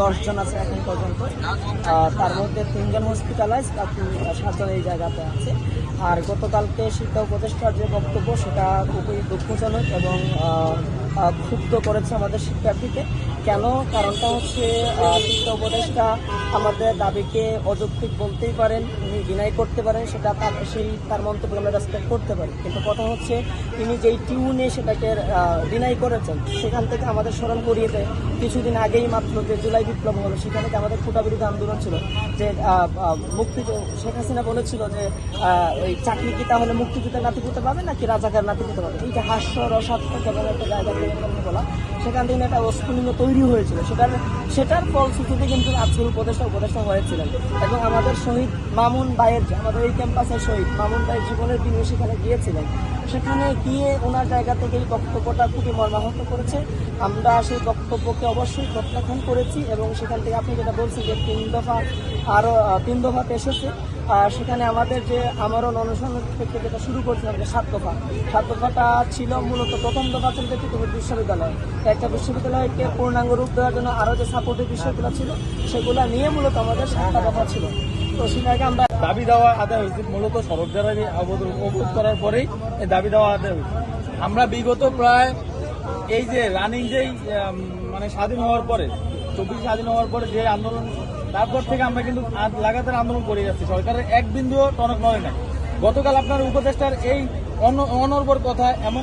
দশজন আছে এখন পর্যন্ত। তার মধ্যে তিনজন হসপিটালাইজ সাতজন এই জায়গাতে আছে। আর গতকালকে শিক্ষা উপদেষ্টার যে বক্তব্য, সেটা খুবই দুঃখজনক এবং ক্ষুব্ধ করেছে আমাদের শিক্ষার্থীকে। কেন? কারণটা হচ্ছে শিক্ষা উপদেষ্টা আমাদের দাবিকে অযৌক্তিক বলতেই পারেন, উনি ডিনাই করতে পারেন, সেটা তার, সেই তার মন্তব্য আমরা রেসপেক্ট করতে পারি। কিন্তু কথা হচ্ছে, তিনি যেই টিউনে সেটাকে ডিনাই করেছেন, সেখান থেকে আমাদের স্মরণ করিয়ে দেয়। কিছুদিন আগেই মাত্র যে জুলাই বিপ্লব হলো, সেখানে যে আমাদের কোটা বিরোধী আন্দোলন ছিল? যে মুক্তি শেখ হাসিনা বলেছিল যে ওই চাকরি কি তাহলে মুক্তিযুদ্ধের নাতিপুতে পাবে নাকি রাজাকার নাতিপুতে এই যে হাস্য রসাত্মক এবং একটা জায়গা থেকে সেখান থেকে একটা অস্ফুলিঙ্গ তৈরি হয়েছিল। সেটার সেটার ফলশ্রুতিতে কিন্তু আজকের উপদেষ্টা উপদেষ্টা হয়েছিলেন। এবং আমাদের শহীদ মামুন ভাইয়ের আমাদের এই ক্যাম্পাসের শহীদ মামুন ভাইয়ের জীবনের বিনিময়ে সেখানে গিয়েছিলেন। সেখানে গিয়ে ওনার জায়গা থেকে এই বক্তব্যটা খুবই মর্মাহত করেছে। আমরা সেই বক্তব্যকে অবশ্যই প্রত্যাখ্যান করেছি এবং সেখান থেকে আপনি যেটা বলছেন যে তিন দফা আরও তিন দফাতে এসেছে। সেখানে আমাদের যে আমরণ অনুসরণ থেকে যেটা শুরু করছিলাম, যে সাত দফা। সাত দফাটা ছিল মূলত প্রথম দফা ছিল যে বিশ্ববিদ্যালয়। একটা বিশ্ববিদ্যালয়কে পূর্ণাঙ্গ রূপ দেওয়ার জন্য আরও যে সাপোর্টিভ বিষয়গুলো ছিল, সেগুলো নিয়ে মূলত আমাদের সাতটা দফা ছিল। তো সেটাকে আমরা দাবি দেওয়া আদায় হয়েছে। মূলত সড়ক দ্বারা অবরোধ করার পরেই দাবি দেওয়া আদায় হয়েছে। আমরা বিগত প্রায় এই যে রানিং যেই মানে স্বাধীন হওয়ার পরে, চব্বিশ স্বাধীন হওয়ার পরে যে আন্দোলন তারপর থেকে আমরা কিন্তু লাগাতার আন্দোলন করে যাচ্ছি। সরকারের এক বিন্দুও টনক নয় না গতকাল আপনার উপদেষ্টার এই অন- অনর্বর কথা এবং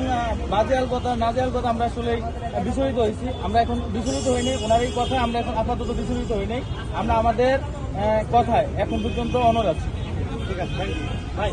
বাজেয়াল কথা, নাজেয়াল কথা আমরা আসলে বিচলিত হয়েছি। আমরা এখন বিচলিত হইনি ওনার এই কথায় আমরা এখন আপাতত বিচলিত হইনি আমরা আমাদের কথায় এখন পর্যন্ত অনর আছি। ঠিক আছে ভাই